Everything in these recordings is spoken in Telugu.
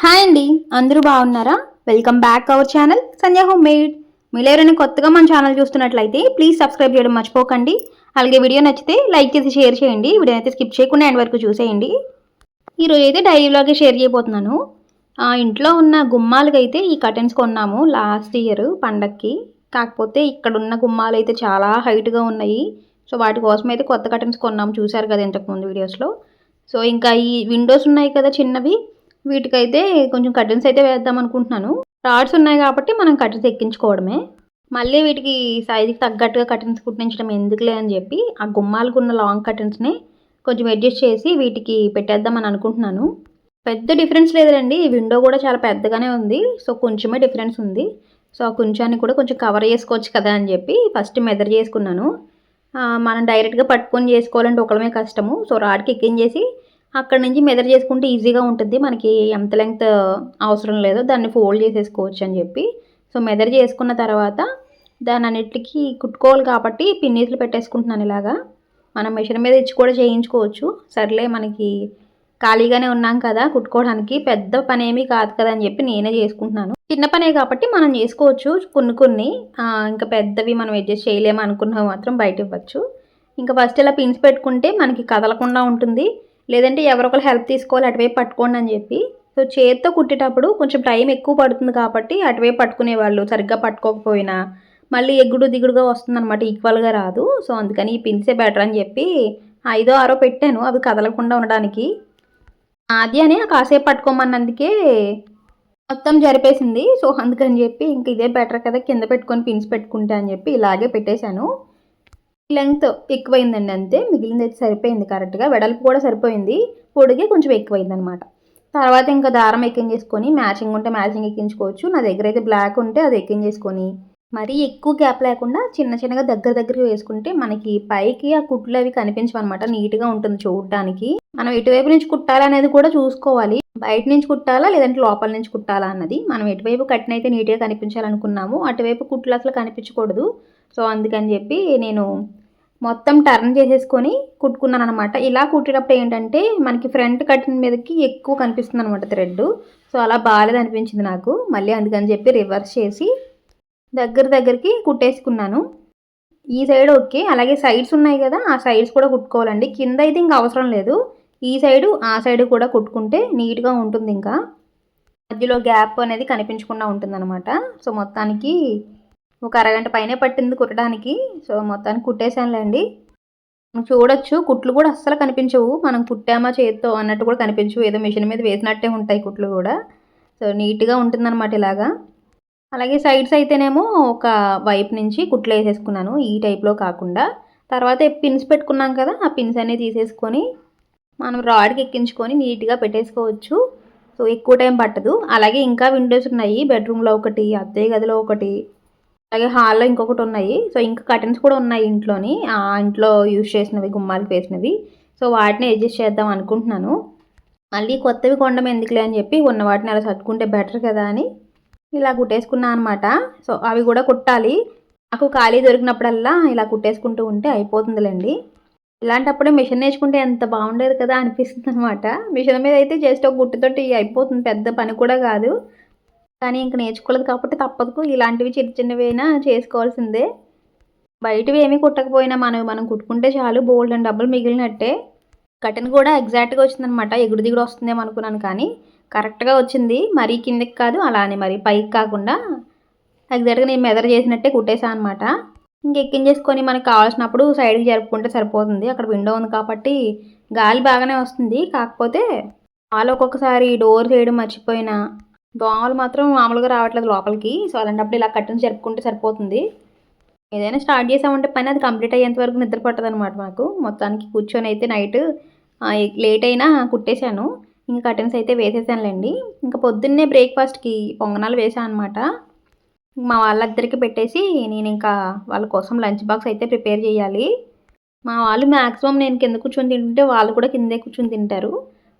హాయ్ అండి. అందరూ బాగున్నారా? Welcome back our channel Sandhya home made మీరు ఎవరైనా కొత్తగా మన ఛానల్ చూస్తున్నట్లయితే ప్లీజ్ సబ్స్క్రైబ్ చేయడం మర్చిపోకండి. అలాగే వీడియో నచ్చితే లైక్ చేసి షేర్ చేయండి. వీడియో అయితే స్కిప్ చేయకుండా ఎండ్ వరకు చూసేయండి. ఈరోజు అయితే డైలీ షేర్ చేయబోతున్నాను. ఆ ఇంట్లో ఉన్న గుమ్మాలకైతే ఈ కర్టెన్స్ కొన్నాము లాస్ట్ ఇయర్ పండక్కి. కాకపోతే ఇక్కడ ఉన్న గుమ్మాలు అయితే చాలా హైట్గా ఉన్నాయి. సో వాటి కోసం అయితే కొత్త కర్టెన్స్ కొన్నాము. చూశారు కదా ఇంతకుముందు వీడియోస్లో సో ఇంకా ఈ విండోస్ ఉన్నాయి కదా చిన్నవి. వీటికైతే కొంచెం కర్టెన్స్ అయితే వేద్దాం అనుకుంటున్నాను. రాడ్స్ ఉన్నాయి కాబట్టి మనం కర్టెన్స్ ఎక్కించుకోవడమే. మళ్ళీ వీటికి సైజుకి తగ్గట్టుగా కర్టెన్స్ కుట్టించడం ఎందుకులే అని చెప్పి ఆ గుమ్మాలకు ఉన్న లాంగ్ కర్టెన్స్ని కొంచెం అడ్జస్ట్ చేసి వీటికి పెట్టేద్దామని అనుకుంటున్నాను. పెద్ద డిఫరెన్స్ లేదండి ఈ విండో కూడా చాలా పెద్దగానే ఉంది. సో కొంచెమే డిఫరెన్స్ ఉంది. సో ఆ కొంచాన్ని కూడా కొంచెం కవర్ చేసుకోవచ్చు కదా అని చెప్పి ఫస్ట్ మెదర్ చేసుకున్నాను. మనం డైరెక్ట్గా పట్టుకొని చేసుకోవాలంటే ఒకళ్ళమే కష్టము. సో రాడ్కి ఎక్కించేసి అక్కడ నుంచి మెదర్ చేసుకుంటే ఈజీగా ఉంటుంది. మనకి ఎంత లెంగ్త్ అవసరం లేదో దాన్ని ఫోల్డ్ చేసేసుకోవచ్చు అని చెప్పి. సో మెదర్ చేసుకున్న తర్వాత దాని అన్నిటికీ కుట్టుకోవాలి కాబట్టి పిన్నీసులు పెట్టేసుకుంటున్నాను ఇలాగా. మనం మిషన్ మీద ఇచ్చి కూడా చేయించుకోవచ్చు. సర్లే మనకి ఖాళీగానే ఉన్నాం కదా కుట్టుకోవడానికి. పెద్ద పని ఏమీ కాదు కదా అని చెప్పి నేనే చేసుకుంటున్నాను. చిన్న పనే కాబట్టి మనం చేసుకోవచ్చు కొన్ని కొన్ని. ఇంకా పెద్దవి మనం అడ్జస్ట్ చేయలేము అనుకున్నవి మాత్రం బయట ఇవ్వచ్చు. ఇంకా ఫస్ట్ ఇలా పిన్స్ పెట్టుకుంటే మనకి కదలకుండా ఉంటుంది. లేదంటే ఎవరొకరు హెల్ప్ తీసుకోవాలి అటువైపు పట్టుకోండి అని చెప్పి. సో చేత్తో కుట్టేటప్పుడు కొంచెం టైం ఎక్కువ పడుతుంది కాబట్టి అటువైపు పట్టుకునే వాళ్ళు సరిగ్గా పట్టుకోకపోయినా. మళ్ళీ ఎగుడు దిగుడుగా వస్తుంది అనమాట ఈక్వల్గా రాదు. సో అందుకని ఈ పిన్సే బెటర్ అని చెప్పి ఐదో ఆరో పెట్టాను అవి కదలకుండా ఉండడానికి. ఆది అని కాసేపు పట్టుకోమన్నందుకే మొత్తం జరిపేసింది. సో అందుకని చెప్పి ఇంక ఇదే బెటర్ కదా కింద పెట్టుకొని పిన్స్ పెట్టుకుంటా అని చెప్పి ఇలాగే పెట్టేశాను. లెంగ్త్ ఎక్కువైందండి అంతే. మిగిలింది అయితే సరిపోయింది కరెక్ట్గా వెడల్పు కూడా సరిపోయింది. పొడిగే కొంచెం ఎక్కువైంది అనమాట తర్వాత ఇంకా దారం ఎక్కించేసుకొని మ్యాచింగ్ ఉంటే మ్యాచింగ్ ఎక్కించుకోవచ్చు. నా దగ్గర అయితే బ్లాక్ ఉంటే అది ఎక్కించేసుకొని. మరీ ఎక్కువ గ్యాప్ లేకుండా చిన్న చిన్నగా దగ్గర దగ్గర వేసుకుంటే మనకి పైకి ఆ కుట్లు అవి కనిపించవన్నమాట. నీట్గా ఉంటుంది చూడడానికి. మనం ఎటువైపు నుంచి కుట్టాలా అనేది కూడా చూసుకోవాలి. బయట నుంచి కుట్టాలా? లేదంటే లోపల నుంచి కుట్టాలా అన్నది. మనం ఎటువైపు కట్టినైతే నీట్గా కనిపించాలనుకున్నాము అటువైపు కుట్లు అసలు కనిపించకూడదు. సో అందుకని చెప్పి నేను మొత్తం టర్న్ చేసేసుకొని కుట్టుకున్నాను అనమాట ఇలా కుట్టేటప్పుడు ఏంటంటే మనకి ఫ్రంట్ కటింగ్ మీదకి ఎక్కువ కనిపిస్తుంది అనమాట థ్రెడ్. సో అలా బాగాలేదు అనిపించింది నాకు. మళ్ళీ అందుకని చెప్పి రివర్స్ చేసి దగ్గర దగ్గరికి కుట్టేసుకున్నాను. ఈ సైడ్ ఓకే. అలాగే సైడ్స్ ఉన్నాయి కదా ఆ సైడ్స్ కూడా కుట్టుకోవాలండి. కింద అయితే ఇంకా అవసరం లేదు. ఈ సైడు ఆ సైడ్ కూడా కుట్టుకుంటే నీట్గా ఉంటుంది ఇంకా. మధ్యలో గ్యాప్ అనేది కనిపించకుండా ఉంటుందన్నమాట. సో మొత్తానికి ఒక అరగంట పైనే పట్టింది కుట్టడానికి. సో మొత్తానికి కుట్టేశానులేండి చూడొచ్చు కుట్లు కూడా అస్సలు కనిపించవు. మనం కుట్టామా చేత్తో అన్నట్టు కూడా కనిపించవు. ఏదో మిషన్ మీద వేసినట్టే ఉంటాయి కుట్లు కూడా. సో నీట్గా ఉంటుందన్నమాట ఇలాగా. అలాగే సైడ్స్ అయితేనేమో ఒక వైపు నుంచి కుట్లు వేసేసుకున్నాను ఈ టైప్లో కాకుండా. తర్వాత పిన్స్ పెట్టుకున్నాం కదా ఆ పిన్స్ అన్నీ తీసేసుకొని మనం రాడ్కి ఎక్కించుకొని నీట్గా పెట్టేసుకోవచ్చు. సో ఎక్కువ టైం పట్టదు. అలాగే ఇంకా విండోస్ ఉన్నాయి బెడ్రూమ్లో ఒకటి అద్దె గదిలో ఒకటి. అలాగే హాల్లో ఇంకొకటి ఉన్నాయి. సో ఇంకా కర్టన్స్ కూడా ఉన్నాయి ఇంట్లోని. ఆ ఇంట్లో యూజ్ చేసినవి గుమ్మాలకు వేసినవి. సో వాటిని అడ్జస్ట్ చేద్దాం అనుకుంటున్నాను. మళ్ళీ కొత్తవి కొండం ఎందుకులే అని చెప్పి ఉన్న వాటిని అలా సర్దుకుంటే బెటర్ కదా అని ఇలా కుట్టేసుకున్నాను అనమాట సో అవి కూడా కుట్టాలి. నాకు ఖాళీ దొరికినప్పుడల్లా ఇలా కుట్టేసుకుంటూ ఉంటే అయిపోతుందిలేండి. ఇలాంటప్పుడే మిషన్ నేర్చుకుంటే ఎంత బాగుండేది కదా అనిపిస్తుంది అనమాట మిషన్ మీద అయితే జస్ట్ ఒక గుట్టుతోటి అయిపోతుంది. పెద్ద పని కూడా కాదు. కానీ ఇంక నేర్చుకోలేదు కాబట్టి తప్పదు. ఇలాంటివి చిన్న చిన్నవైనా చేసుకోవాల్సిందే. బయటవి ఏమీ కుట్టకపోయినా మనం మనం కుట్టుకుంటే చాలు. బోల్డ్ అండ్ డబ్బులు మిగిలినట్టే. కటన్ కూడా ఎగ్జాక్ట్గా వచ్చిందనమాట ఎగుడు దిగుడు వస్తుందేమో అనుకున్నాను కానీ కరెక్ట్గా వచ్చింది. మరీ కిందకి కాదు అలానే మరి పైకి కాకుండా ఎగ్జాక్ట్గా నేను మెదర్ చేసినట్టే కుట్టేశాను అనమాట ఇంక ఎక్కించేసుకొని మనకు కావాల్సినప్పుడు సైడ్కి జరుపుకుంటే సరిపోతుంది. అక్కడ విండో ఉంది కాబట్టి గాలి బాగానే వస్తుంది. కాకపోతే వాళ్ళు ఒక్కొక్కసారి డోర్ చేయడం మర్చిపోయినా దోమలు మాత్రం మామూలుగా రావట్లేదు లోపలికి. సో అలాంటప్పుడు ఇలా కట్టని జరుపుకుంటే సరిపోతుంది. ఏదైనా స్టార్ట్ చేసామంటే పని అది కంప్లీట్ అయ్యేంత వరకు నిద్ర పట్టదు అనమాట మాకు. మొత్తానికి కూర్చొని అయితే నైట్ లేట్ అయినా కుట్టేశాను. ఇంకా కర్టెన్స్ అయితే వేసేసానులేండి. ఇంకా పొద్దున్నే బ్రేక్ఫాస్ట్కి పొంగనాలు వేసాను అనమాట మా వాళ్ళిద్దరికి పెట్టేసి నేను ఇంకా వాళ్ళ కోసం లంచ్ బాక్స్ అయితే ప్రిపేర్ చేయాలి. మా వాళ్ళు మ్యాక్సిమం నేను కింద కూర్చొని తింటుంటే వాళ్ళు కూడా కిందే కూర్చొని తింటారు.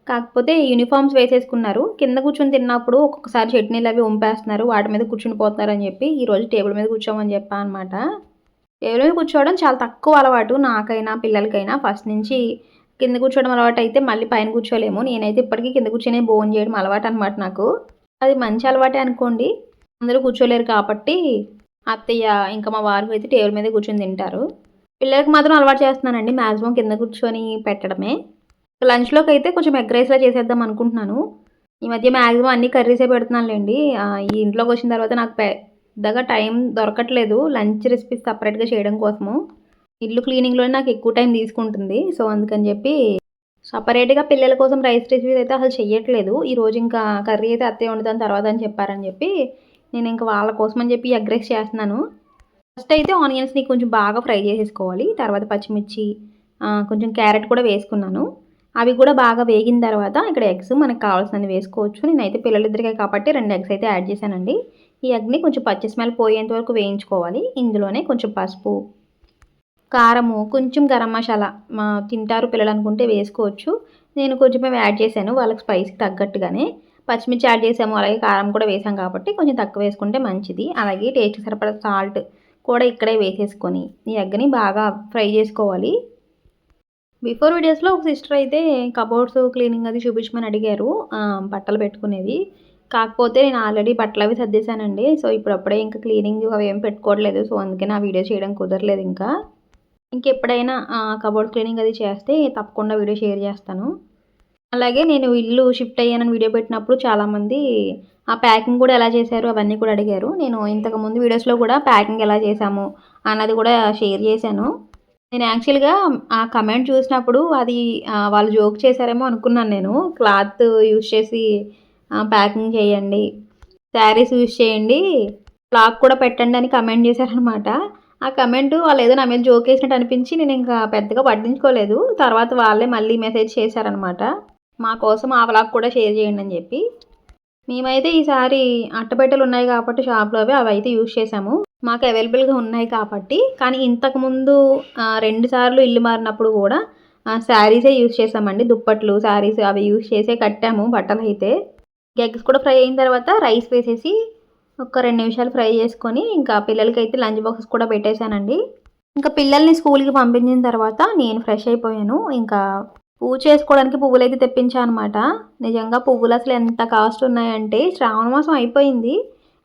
కాకపోతే యూనిఫామ్స్ వేసేసుకున్నారు. కింద కూర్చొని తిన్నప్పుడు ఒక్కొక్కసారి చట్నీలు అవి వంపేస్తున్నారు. వాటి మీద కూర్చుని పోతున్నారని చెప్పి ఈరోజు టేబుల్ మీద కూర్చోమని చెప్పా అనమాట టేబుల్ మీద కూర్చోవడం చాలా తక్కువ అలవాటు నాకైనా పిల్లలకైనా. ఫస్ట్ నుంచి కింద కూర్చోవడం అలవాటు అయితే మళ్ళీ పైన కూర్చోలేము. నేనైతే ఇప్పటికీ కింద కూర్చొని భోజనం చేయడం అలవాటు అనమాట నాకు. అది మంచి అలవాటే అనుకోండి. అందరూ కూర్చోలేరు కాబట్టి అత్తయ్య ఇంకా మా వారు అయితే టేబుల్ మీద కూర్చొని తింటారు. పిల్లలకి మాత్రం అలవాటు చేస్తున్నానండి. మ్యాక్సిమం కింద కూర్చొని పెట్టడమే. లంచ్లోకి అయితే కొంచెం ఎగ్ రైస్లా చేసేద్దాం అనుకుంటున్నాను. ఈ మధ్య మ్యాక్సిమం అన్ని కర్రీసే పెడుతున్నానులేండి. ఈ ఇంట్లోకి వచ్చిన తర్వాత నాకు పెద్దగా టైం దొరకట్లేదు. లంచ్ రెసిపీస్ సపరేట్గా చేయడం కోసము. ఇల్లు క్లీనింగ్లోనే నాకు ఎక్కువ టైం తీసుకుంటుంది. సో అందుకని చెప్పి సపరేట్గా పిల్లల కోసం రైస్ రెసిపీస్ అయితే అసలు చెయ్యట్లేదు. ఈరోజు ఇంకా కర్రీ అయితే అత్తే వండుతాను తర్వాత అని చెప్పారని చెప్పి నేను ఇంకా వాళ్ళ కోసం అని చెప్పి ఎగ్ రైస్ చేస్తున్నాను. ఫస్ట్ అయితే ఆనియన్స్ని కొంచెం బాగా ఫ్రై చేసేసుకోవాలి. తర్వాత పచ్చిమిర్చి కొంచెం క్యారెట్ కూడా వేసుకున్నాను. అవి కూడా బాగా వేగిన తర్వాత ఇక్కడ ఎగ్స్ మనకు కావాల్సినవి వేసుకోవచ్చు. నేనైతే పిల్లలిద్దరికే కాబట్టి రెండు ఎగ్స్ అయితే యాడ్ చేశానండి. ఈ ఎగ్ని కొంచెం పచ్చి స్మెల్ పోయేంత వరకు వేయించుకోవాలి. ఇందులోనే కొంచెం పసుపు కారము కొంచెం గరం మసాలా మా తింటారు పిల్లలు అనుకుంటే వేసుకోవచ్చు. నేను కొంచెం యాడ్ చేశాను వాళ్ళకి స్పైస్కి తగ్గట్టుగానే. పచ్చిమిర్చి యాడ్ చేసాము అలాగే కారం కూడా వేసాం కాబట్టి కొంచెం తక్కువ వేసుకుంటే మంచిది. అలాగే టేస్ట్ సరిపడా సాల్ట్ కూడా ఇక్కడే వేసేసుకొని ఈ ఎగ్ని బాగా ఫ్రై చేసుకోవాలి. బిఫోర్ వీడియోస్లో ఒక సిస్టర్ అయితే కబోర్డ్స్ క్లీనింగ్ అది చూపించమని అడిగారు. బట్టలు పెట్టుకునేవి కాకపోతే నేను ఆల్రెడీ బట్టలు అవి సర్దేశానండి. సో ఇప్పుడప్పుడే ఇంకా క్లీనింగ్ అవి ఏం పెట్టుకోవట్లేదు. సో అందుకే నా వీడియో చేయడం కుదరలేదు ఇంకా. ఇంకెప్పుడైనా కబోర్డ్ క్లీనింగ్ అది చేస్తే తప్పకుండా వీడియో షేర్ చేస్తాను. అలాగే నేను ఇల్లు షిఫ్ట్ అయ్యానని వీడియో పెట్టినప్పుడు చాలామంది ఆ ప్యాకింగ్ కూడా ఎలా చేశారు అవన్నీ కూడా అడిగారు. నేను ఇంతకు ముందు వీడియోస్లో కూడా ప్యాకింగ్ ఎలా చేశాము అన్నది కూడా షేర్ చేశాను. నేను యాక్చువల్గా ఆ కమెంట్ చూసినప్పుడు అది వాళ్ళు జోక్ చేశారేమో అనుకున్నాను నేను. క్లాత్ యూజ్ చేసి ప్యాకింగ్ చేయండి. శారీస్ యూజ్ చేయండి. బ్లాక్ కూడా పెట్టండి అని కమెంట్ చేశారనమాట ఆ కమెంట్ వాళ్ళు ఏదో నా మీద జోక్ వేసినట్టు అనిపించి నేను ఇంకా పెద్దగా పట్టించుకోలేదు. తర్వాత వాళ్ళే మళ్ళీ మెసేజ్ చేశారనమాట మా కోసం ఆ బ్లాగ్ కూడా షేర్ చేయండి అని చెప్పి. మేమైతే ఈసారి అట్టపెట్టెలు ఉన్నాయి కాబట్టి షాప్లో అవి అవి అయితే యూజ్ చేసాము మాకు అవైలబుల్గా ఉన్నాయి కాబట్టి కానీ ఇంతకుముందు రెండుసార్లు రెండు సార్లు ఇల్లు మారినప్పుడు కూడా శారీసే యూజ్ చేసామండి. దుప్పట్లు శారీస్ అవి యూజ్ చేసే కట్టాము బట్టలు అయితే. ఎగ్స్ కూడా ఫ్రై అయిన తర్వాత రైస్ వేసేసి ఒక రెండు నిమిషాలు ఫ్రై చేసుకొని ఇంకా పిల్లలకి అయితే లంచ్ బాక్సెస్ కూడా పెట్టేశానండి. ఇంకా పిల్లల్ని స్కూల్కి పంపించిన తర్వాత నేను ఫ్రెష్ అయిపోయాను. ఇంకా పూజ చేసుకోవడానికి పువ్వులు అయితే తెప్పించాను అనమాట నిజంగా పువ్వులు అసలు ఎంత కాస్ట్ ఉన్నాయంటే శ్రావణ మాసం అయిపోయింది.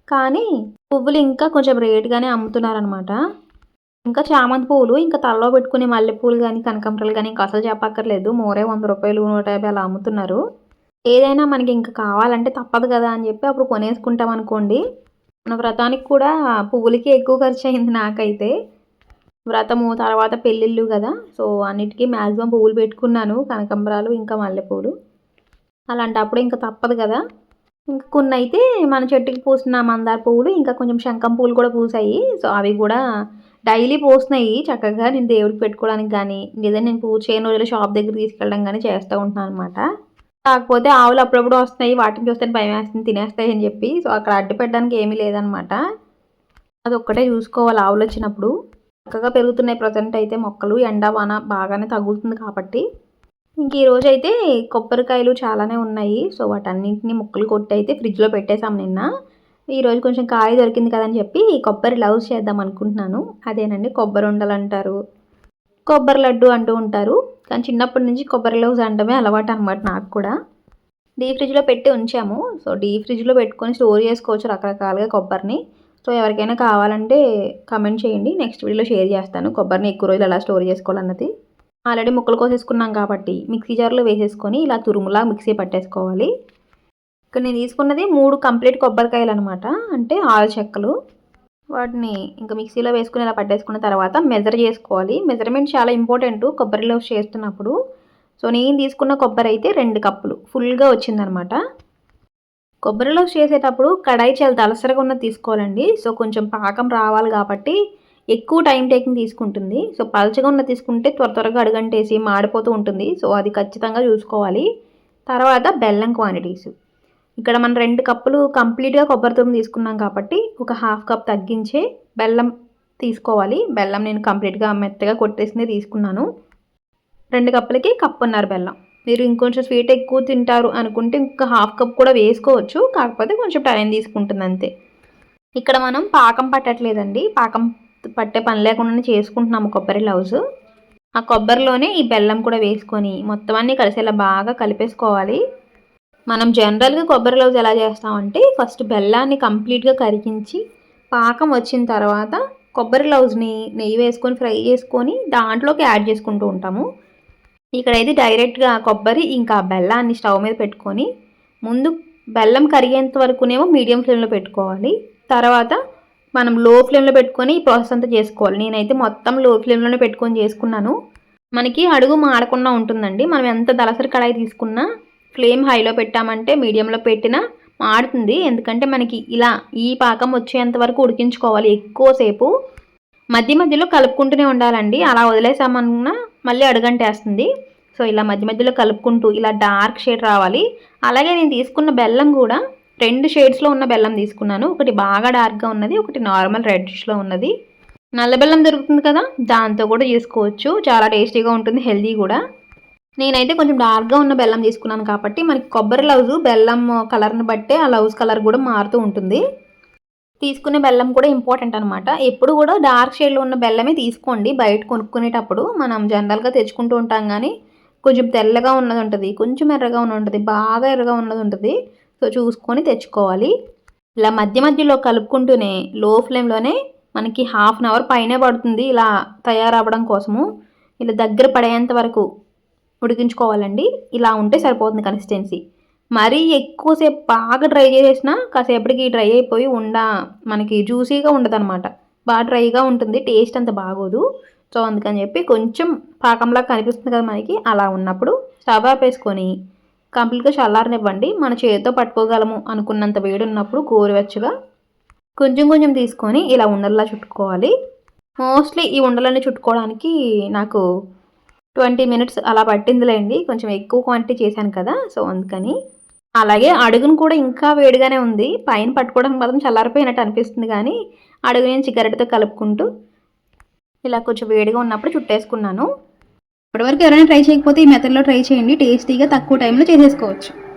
కానీ పువ్వులు ఇంకా కొంచెం రేట్గానే అమ్ముతున్నారనమాట ఇంకా చామంతి పువ్వులు ఇంకా తలలో పెట్టుకునే మల్లెపూలు కానీ కనకాంబరాలు కానీ ఇంకా అసలు చెప్పక్కర్లేదు. మోరే వంద రూపాయలు నూట యాభై అలా అమ్ముతున్నారు. ఏదైనా మనకి ఇంకా కావాలంటే తప్పదు కదా అని చెప్పి అప్పుడు కొనేసుకుంటాం అనుకోండి. మన వ్రతానికి కూడా పువ్వులకి ఎక్కువ ఖర్చు అయింది నాకైతే. వ్రతము తర్వాత పెళ్ళిళ్ళు కదా. సో అన్నిటికీ మ్యాక్సిమం పువ్వులు పెట్టుకున్నాను. కనకాంబరాలు ఇంకా మల్లెపూలు. అలాంటప్పుడు ఇంకా తప్పదు కదా. ఇంకా కొన్ని అయితే మన చెట్టుకి పూసిన మందార పువ్వులు ఇంకా కొంచెం శంఖం పువ్వులు కూడా పూసాయి. సో అవి కూడా డైలీ పూస్తున్నాయి చక్కగా నేను దేవుడికి పెట్టుకోవడానికి కానీ లేదా నేను పూజ చేయని రోజులు షాప్ దగ్గర తీసుకెళ్ళడం కానీ చేస్తూ ఉంటున్నాను అనమాట కాకపోతే ఆవులు అప్పుడప్పుడు వస్తున్నాయి. వాటిని చూస్తే భయం వేస్తుంది తినేస్తాయి అని చెప్పి. సో అక్కడ అడ్డు పెట్టడానికి ఏమీ లేదనమాట అది ఒక్కటే చూసుకోవాలి ఆవులు వచ్చినప్పుడు. చక్కగా పెరుగుతున్నాయి ప్రజెంట్ అయితే మొక్కలు. ఎండ వాన బాగానే తగులుతుంది కాబట్టి. ఇంక ఈరోజు అయితే కొబ్బరికాయలు చాలానే ఉన్నాయి. సో వాటన్నింటిని ముక్కలు కొట్టి అయితే ఫ్రిడ్జ్లో పెట్టేశాం నిన్న. ఈరోజు కొంచెం కాయ దొరికింది కదని చెప్పి కొబ్బరి లవ్స్ చేద్దాం అనుకుంటున్నాను. అదేనండి కొబ్బరి ఉండలు అంటారు. కొబ్బరి లడ్డు అంటూ ఉంటారు. కానీ చిన్నప్పటి నుంచి కొబ్బరి లవ్స్ అంటమే అలవాటు అనమాట నాకు కూడా. డీ ఫ్రిడ్జ్లో పెట్టి ఉంచాము. సో డీ ఫ్రిడ్జ్లో పెట్టుకొని స్టోర్ చేసుకోవచ్చు రకరకాలుగా కొబ్బరిని. సో ఎవరికైనా కావాలంటే కమెంట్ చేయండి. నెక్స్ట్ వీడియోలో షేర్ చేస్తాను. కొబ్బరిని ఎక్కువ రోజులు ఎలా స్టోర్ చేసుకోవాలన్నది. ఆల్రెడీ ముక్కలు కోసేసుకున్నాం కాబట్టి మిక్సీ జార్లో వేసేసుకొని ఇలా తురుములా మిక్సీ పట్టేసుకోవాలి. ఇక్కడ నేను తీసుకున్నది మూడు కంప్లీట్ కొబ్బరికాయలు అనమాట అంటే ఆరు చెక్కలు. వాటిని ఇంకా మిక్సీలో వేసుకుని ఇలా పట్టేసుకున్న తర్వాత మెజర్ చేసుకోవాలి. మెజర్మెంట్ చాలా ఇంపార్టెంట్ కొబ్బరిలో చేస్తున్నప్పుడు. సో నేను తీసుకున్న కొబ్బరి అయితే రెండు కప్పులు ఫుల్గా వచ్చిందనమాట కొబ్బరిలో చేసేటప్పుడు కడాయి చాలా దలసరగా ఉన్నది తీసుకోవాలండి. సో కొంచెం పాకం రావాలి కాబట్టి ఎక్కువ టైం టేకింగ్ తీసుకుంటుంది. సో పలచగా ఉన్న తీసుకుంటే త్వర త్వరగా అడుగంటేసి మాడిపోతూ ఉంటుంది. సో అది ఖచ్చితంగా చూసుకోవాలి. తర్వాత బెల్లం క్వాంటిటీస్ ఇక్కడ మనం రెండు కప్పులు కంప్లీట్గా కొబ్బరి తురుము తీసుకున్నాం కాబట్టి ఒక హాఫ్ కప్ తగ్గించే బెల్లం తీసుకోవాలి. బెల్లం నేను కంప్లీట్గా మెత్తగా కొట్టేసిందే తీసుకున్నాను. రెండు కప్పులకి కప్పున్నర బెల్లం. మీరు ఇంకొంచెం స్వీట్ ఎక్కువ తింటారు అనుకుంటే ఇంకా హాఫ్ కప్ కూడా వేసుకోవచ్చు. కాకపోతే కొంచెం టైం తీసుకుంటుంది అంతే. ఇక్కడ మనం పాకం పట్టట్లేదండి. పాకం పట్టే పని లేకుండానే చేసుకుంటున్నాము కొబ్బరి లవ్స్. ఆ కొబ్బరిలోనే ఈ బెల్లం కూడా వేసుకొని మొత్తం అన్నీ కలిసేలా బాగా కలిపేసుకోవాలి. మనం జనరల్గా కొబ్బరి లవ్స్ ఎలా చేస్తామంటే ఫస్ట్ బెల్లాన్ని కంప్లీట్గా కరిగించి పాకం వచ్చిన తర్వాత కొబ్బరి లవ్స్ని నెయ్యి వేసుకొని ఫ్రై చేసుకొని దాంట్లోకి యాడ్ చేసుకుంటూ ఉంటాము. ఇక్కడైతే డైరెక్ట్గా కొబ్బరి ఇంకా బెల్లాన్ని స్టవ్ మీద పెట్టుకొని ముందు బెల్లం కరిగేంత వరకునేమో మీడియం ఫ్లేమ్లో పెట్టుకోవాలి. తర్వాత మనం లో ఫ్లేమ్లో పెట్టుకొని ఈ ప్రాసెస్ అంతా చేసుకోవాలి. నేనైతే మొత్తం లో ఫ్లేమ్లోనే పెట్టుకొని చేసుకున్నాను. మనకి అడుగు మాడకుండా ఉంటుందండి. మనం ఎంత దలసరి కడాయి తీసుకున్నా ఫ్లేమ్ హైలో పెట్టామంటే మీడియంలో పెట్టినా మాడుతుంది. ఎందుకంటే మనకి ఇలా ఈ పాకం వచ్చేంత వరకు ఉడికించుకోవాలి ఎక్కువసేపు. మధ్య మధ్యలో కలుపుకుంటూనే ఉండాలండి. అలా వదిలేసామన్నా మళ్ళీ అడుగంటేస్తుంది. సో ఇలా మధ్య మధ్యలో కలుపుకుంటూ ఇలా డార్క్ షేడ్ రావాలి. అలాగే నేను తీసుకున్న బెల్లం కూడా రెండు షేడ్స్లో ఉన్న బెల్లం తీసుకున్నాను. ఒకటి బాగా డార్క్గా ఉన్నది ఒకటి నార్మల్ రెడ్లో ఉన్నది. నల్ల బెల్లం దొరుకుతుంది కదా దాంతో కూడా చేసుకోవచ్చు. చాలా టేస్టీగా ఉంటుంది హెల్దీ కూడా. నేనైతే కొంచెం డార్క్గా ఉన్న బెల్లం తీసుకున్నాను కాబట్టి మనకి కొబ్బరి లవ్స్ బెల్లం కలర్ని బట్టే ఆ లవ్స్ కలర్ కూడా మారుతూ ఉంటుంది. తీసుకునే బెల్లం కూడా ఇంపార్టెంట్ అనమాట ఎప్పుడు కూడా డార్క్ షేడ్లో ఉన్న బెల్లమే తీసుకోండి. బయట కొనుక్కునేటప్పుడు మనం జనరల్గా తెచ్చుకుంటూ ఉంటాం కానీ కొంచెం తెల్లగా ఉన్నది ఉంటుంది కొంచెం ఎర్రగా ఉన్నది ఉంటుంది బాగా ఎర్రగా ఉన్నది ఉంటుంది. సో చూసుకొని తెచ్చుకోవాలి. ఇలా మధ్య మధ్యలో కలుపుకుంటూనే లో ఫ్లేమ్లోనే మనకి హాఫ్ అన్ అవర్ పైనే పడుతుంది ఇలా తయారవ్వడం కోసము. ఇలా దగ్గర పడేంత వరకు ఉడికించుకోవాలండి. ఇలా ఉంటే సరిపోతుంది కన్సిస్టెన్సీ. మరీ ఎక్కువసేపు బాగా డ్రై చేసేసినా కాసేపటికి డ్రై అయిపోయి ఉండ మనకి జ్యూసీగా ఉండదు అనమాట బాగా డ్రైగా ఉంటుంది టేస్ట్ అంత బాగోదు. సో అందుకని చెప్పి కొంచెం పాకంలా కనిపిస్తుంది కదా మనకి అలా ఉన్నప్పుడు స్టవ్ ఆపేసుకొని కంప్లీట్గా చల్లారనివ్వండి. మన చేతితో పట్టుకోగలము అనుకున్నంత వేడి ఉన్నప్పుడు గోరువెచ్చగా కొంచెం కొంచెం తీసుకొని ఇలా ఉండల్లా చుట్టుకోవాలి. మోస్ట్లీ ఈ ఉండలన్నీ చుట్టుకోవడానికి నాకు ట్వంటీ మినిట్స్ అలా పట్టిందిలేండి. కొంచెం ఎక్కువ క్వాంటిటీ చేశాను కదా సో అందుకని. అలాగే అడుగును కూడా ఇంకా వేడిగానే ఉంది. పైన పట్టుకోవడానికి మాత్రం చల్లారిపోయినట్టు అనిపిస్తుంది కానీ అడుగు నేను సిగరెట్తో కలుపుకుంటూ ఇలా కొంచెం వేడిగా ఉన్నప్పుడు చుట్టేసుకున్నాను. ఇప్పటివరకు ఎవరైనా ట్రై చేయకపోతే ఈ మెథడ్లో ట్రై చేయండి టేస్టీగా తక్కువ టైంలో చేసేసుకోవచ్చు.